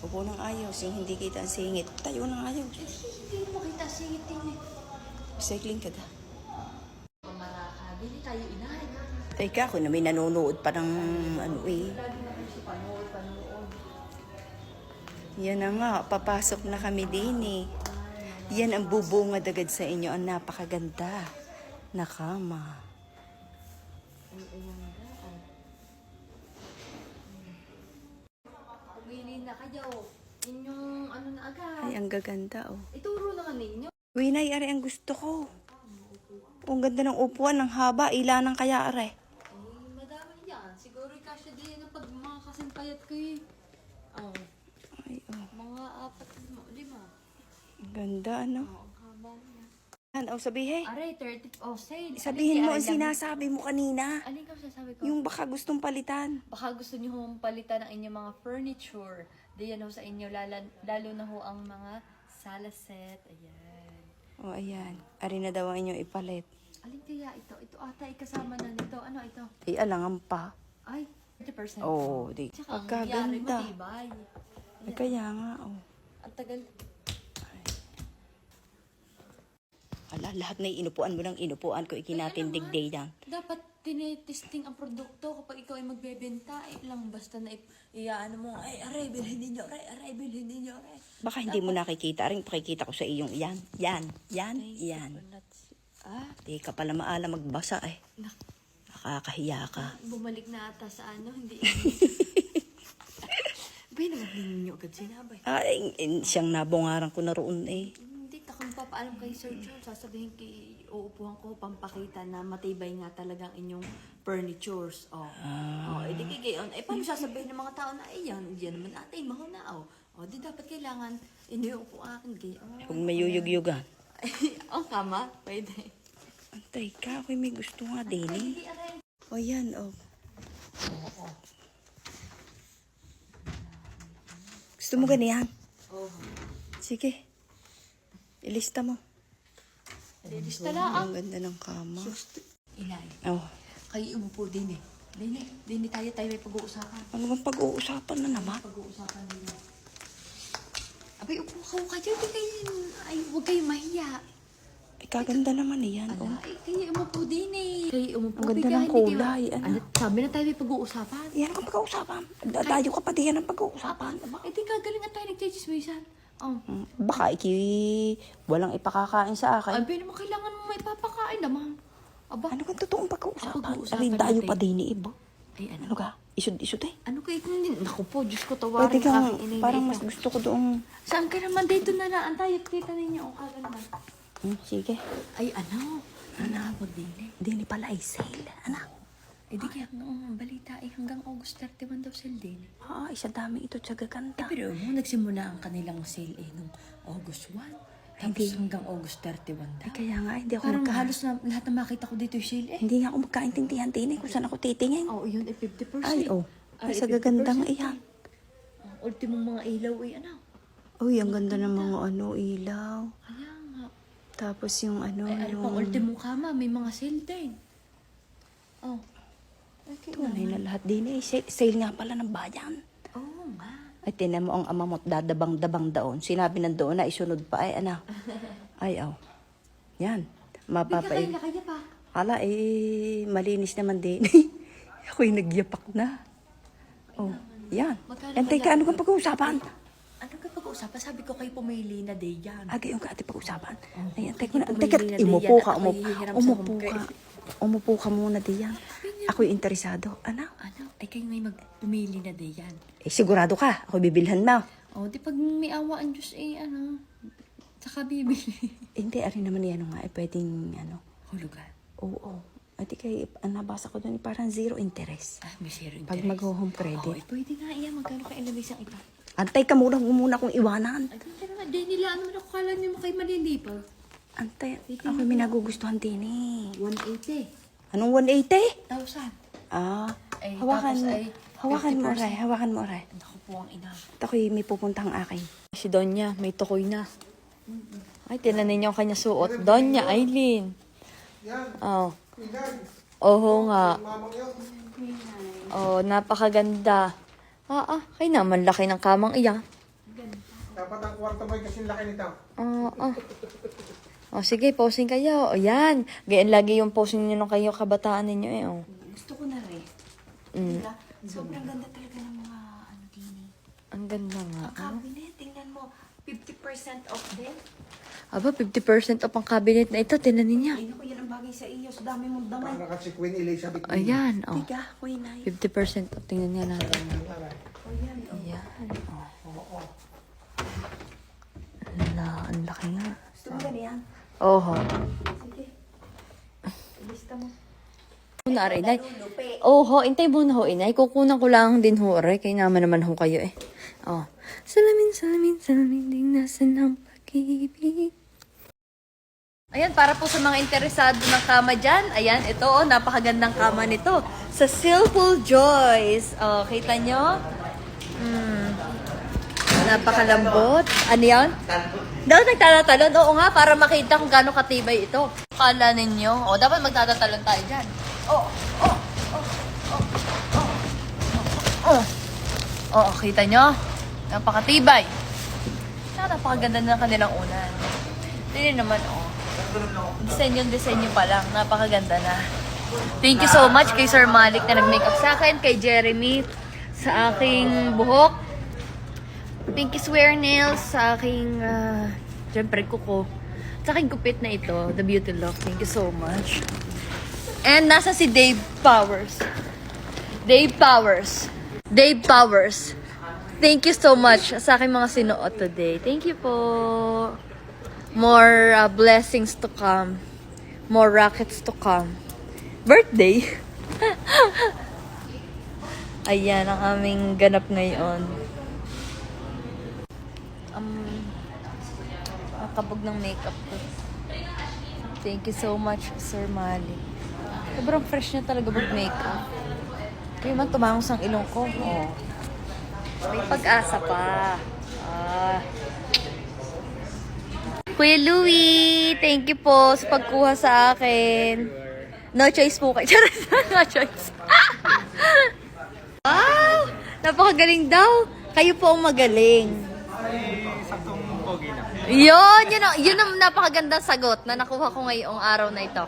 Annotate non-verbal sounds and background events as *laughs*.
Upo ng ayos, yung hindi kita ang singit. Tayo ng ayos. Hindi mo kita singit din eh. Cycling ka da. Makakabili tayo inay. Teka, ako na may nanonood pa ng ano eh. Lagi na kung si panood, panood. Yan na nga, papasok na kami din eh. Yan ang bubungad agad sa inyo, ang napakaganda na kama. Ay, ayun na. kayo. Inyong ano na agad. Ay, ang gaganda oh. Ituro naman ninyo. Winay, are ang gusto ko. Ang ganda ng upuan, ng haba, ilanang kaya are. Ay, madami yan. Siguro kasya din na pag mga kasimpayat ko eh. Oh, Ay, oh, mga apat, lima. lima. ang ganda ano. Oh, ang haba niya. Yan, oh, sabihin. Aray, 30, oh, sale. Sabihin mo ang sinasabi mo kanina. Alin ka sasabi ko? Yung baka gustong palitan. Baka gusto niyo hong palitan ang inyong mga furniture. Diyan ho sa inyo, lalo, lalo na ho ang mga sala set. Ayan. Oh, ayan. Ari na daw ang inyong ipalit. Alin kaya ito? Ito ata ay kasama na nito. Ano ito? Ay, alangan pa. Ay, 30%. Oo, di. Tsaka ang Pagkaganda. yari matibay. Ay, kaya nga, oh. Ang tagal. Ala, lahat na inupuan mo ng inupuan ko, ikinatindig day yan. Dapat tinitesting ang produkto kapag ikaw ay magbebenta. Eh, lang basta na iyaano mo, ay, aray, bilhin ninyo, aray, aray, bilhin ninyo, aray. Baka hindi mo nakikita. Aring pakikita ko sa iyong yan. Yan, yan, yan. Ah, Di ka pala maala magbasa eh. nak, Nakakahiya ka. bumalik na ata sa ano, hindi. *laughs* Bay, naman ninyo agad sinabay. Ay, in- siyang nabungaran ko na roon eh. Hindi, takong papaalam kay Sir John. Sasabihin kay uupuhan ko pampakita na matibay nga talagang inyong furnitures. Oh. Oh, edi kay. Eh, paano sasabihin ng mga tao na, eh, yan, yan naman ate, mahuna, oh. Oh, di dapat kailangan iniupuan. Gayon. Huwag mayuyugyugan. *laughs* oh, kama. Pwede. Antay ka, ako'y may gusto nga din eh. O yan, oh. Gusto mo ganyan? Oh. Sige. Ilista mo. Lilista lang. Ang ganda ng kama. Inay, Oh. kayo umupo din eh. Dini, dini tayo tayo may pag-uusapan. Ano bang pag-uusapan na naman? Pag-uusapan nila. Abay, upo ka kayo. Di kayo, ay, huwag kayo mahiya. Ay, kaganda naman eh yan. Oh. Ala, ay, kayo umupo din eh. Kayo umupo. Ang ganda ng hindi kayo- kulay, ano? Sabi na tayo may pag-uusapan. Yan ang pag-uusapan. Dadayo ka pa diyan ang pag-uusapan. Eh, di kagaling at tayo nagchichismisan. Oh. Hmm, Baka iki walang ipakakain sa akin. Ay, ba naman kailangan mo may papakain naman. Aba, Ano kang totoong pag-uusapan? Pag-uusapan Arin pa din ni Ibo. ay ano? Ano ka? Isud-isud eh. Ano kayo? Naku po, Diyos ko, tawarin Pwede ka kang, parang mas gusto ko doong... Saan ka naman dito na lang? Tayo, kita ninyo. O, kaga naman. Hmm, sige. Ay, ano? Ano? Magdili. Dini pala ay sale. Anak. Eh, di kaya noong balita ay hanggang August 31 daw sale din. Ah, isa dami ito tiyaga Eh, ganda. pero mo, nagsimula ang kanilang sale eh nung August 1. Tapos Hindi. hanggang August 31 Ay, daw. kaya nga, hindi ako Parang magka... halos na lahat na makita ko dito yung sale eh. Hindi nga ako magkaintindihan din eh kung saan ako titingin. Oo, yun ay 50%. Ay, oh. Ay, Ay, sa 50%. gagandang iyan. Ang ultimong mga ilaw ay ano. Uy, ang ganda ng mga ano, ilaw. Kaya nga. Tapos yung ano, Ay, ano pang yung... ultimong kama, may mga sale din. Oh. Okay Tunay na lahat din eh. Sale, sale nga pala ng bayan. Oo nga. Ay, tinan mo ang ama mo't dadabang-dabang daon. Sinabi ng doon na isunod pa. Ay, anak. *laughs* Ay, aw. Yan. Bigla Mapapa... kayo pa. Ala, eh, malinis naman din. *laughs* Ako'y nagyapak na. Oh, yan. Magkano teka, kaya? ano kang pag-uusapan? Ano ka pag-uusapan? Sabi ko kayo pumili na day yan. Agay yung ka ate okay, teka na. pumili Teka, na yan. ka, umupo, sa umupo ka. Umupo ka muna diyan. Ako'y interesado. Ano? Ano? Ay kayo may magpumili na day yan. Eh, sigurado ka. Ako bibilhan mo. O, di pag may awa ang Diyos eh, ano, saka bibili. *laughs* Hindi, ari naman yan nga. Eh, pwedeng, ano. Hulugan. Oo. At kay, ang nabasa ko doon, parang zero interest. Ah, may zero Pag interest. mag-home Oo, credit. eh, pwede nga iya. Magkano ka sa ito? Antay ka muna, huwag mo muna akong iwanan. Ay, di nila, ano na, kala niyo kayo malilipa. Antay, ako may nagugustuhan din eh. 180. Anong 180? 1,000. Ah, Ay, hawakan, tapos ay hawakan mo 50%. rin, hawakan mo rin. Naku po ang ina. At ako'y may pupuntang akin. Si Donya, may tukoy na. Ay, tinan ninyo ang kanya suot. Donya, Aileen. Oh. Oo nga. Oh, napakaganda. Ah, ah, kay naman laki ng kamang iya. Dapat ang kwarto mo ay kasing laki nito. Oo. Oh, *laughs* oh. sige, posing kayo. O yan. Ganyan lagi yung posing ninyo nung kayo kabataan ninyo eh. Oh. Gusto ko na rin. Mm. Diba? Sobrang ganda talaga ng mga ano din eh. Ang ganda nga. Ang cabinet, tingnan mo. 50% off din. Aba, 50% off ang cabinet na ito. Tinan ninyo. Ay, naku, yan ang bagay sa iyo. Sa dami mong damay. Para kasi Queen Elizabeth. Ayan, oh. Tiga, Queen Ay. 50% off. Tingnan nga natin. O yan, o. Ayan, oh. Ala, ang laki nga. Gusto mo ganyan? Oho. Sige. Lista mo. Na, aray, nay. Lulupi. Oho, intay mo na ho, inay. Kukunan ko lang din ho, aray. Kaya naman naman ho kayo eh. Oh. Salamin, salamin, salamin, din nasa ng pag-ibig. Ayan, para po sa mga interesado ng kama dyan, ayan, ito, oh, napakagandang kama nito. Sa Silpool Joys. Oh, kita nyo? Hmm. Napakalambot. Ano yan? Dapat nagtatatalon. Oo nga, para makita kung gaano katibay ito. Kala ninyo. O, dapat magtatatalon tayo dyan. Oh, oh, oh, oh, oh, oh. Oh, kita nyo? Napakatibay. Saka napakaganda ng kanilang unan. Tingnan naman, oh. Design yung design nyo pa lang. Napakaganda na. Thank you so much kay Sir Malik na nag-makeup sa akin, kay Jeremy sa aking buhok, Pinky Swear Nails sa aking, uh, syempre, kuko. Sa aking gupit na ito, The Beauty Lock. Thank you so much. And nasa si Dave Powers. Dave Powers. Dave Powers. Thank you so much sa aking mga sinuot today. Thank you po. More uh, blessings to come. More rockets to come. Birthday. *laughs* Ayan ang aming ganap ngayon. Nakabog ng makeup ko. Thank you so much, Sir Mali. Sobrang fresh niya talaga mag-makeup. Kaya man tumangos ang ilong ko. Oh. May pag-asa pa. Ah. Kuya Louie, thank you po sa pagkuha sa akin. No choice po kayo. *laughs* No choice. *laughs* wow! Napakagaling daw. Kayo po ang magaling. Yun, yun ang, yun ang napakagandang sagot na nakuha ko ngayong araw na ito.